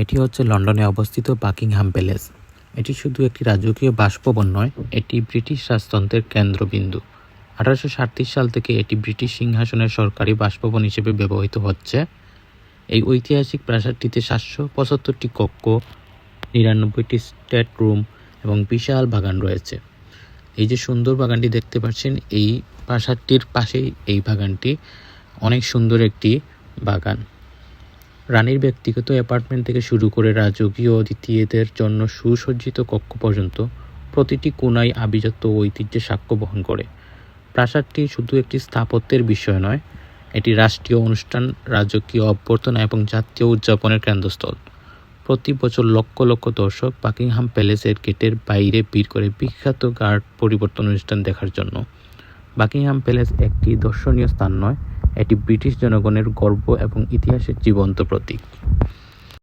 এটি হচ্ছে লন্ডনে অবস্থিত বাকিংহাম প্যালেস। এটি শুধু একটি রাজকীয় বাসভবন নয়, এটি ব্রিটিশ রাজতন্ত্রের কেন্দ্রবিন্দু। আঠারোশো সাল থেকে এটি ব্রিটিশ সিংহাসনের সরকারি বাসভবন হিসেবে ব্যবহৃত হচ্ছে। এই ঐতিহাসিক প্রাসাদটিতে সাতশো পঁচাত্তরটি কক্ষ, নিরানব্বইটি স্টেট রুম এবং বিশাল বাগান রয়েছে। এই যে সুন্দর বাগানটি দেখতে পাচ্ছেন, এই প্রাসাদটির পাশেই এই বাগানটি অনেক সুন্দর একটি বাগান। রানীর ব্যক্তিগত অ্যাপার্টমেন্ট থেকে শুরু করে রাজকীয় অতিথিদের জন্য সুসজ্জিত কক্ষ পর্যন্ত প্রতিটি কোনায় আভিজাত্য ও ঐতিহ্যের সাক্ষ্য বহন করে। প্রাসাদটি শুধু একটি স্থাপত্যের বিষয় নয়, এটি রাষ্ট্রীয় অনুষ্ঠান, রাজকীয় অভ্যর্থনা এবং জাতীয় উদযাপনের কেন্দ্রস্থল। প্রতি বছর লক্ষ লক্ষ দর্শক বাকিংহাম প্যালেসের গেটের বাইরে ভিড় করে বিখ্যাত গার্ড পরিবর্তন অনুষ্ঠান দেখার জন্য। বাকিংহাম প্যালেস একটি দর্শনীয় স্থান নয় এটি ব্রিটিশ জনগণের গর্ব এবং ইতিহাসের জীবন্ত প্রতীক।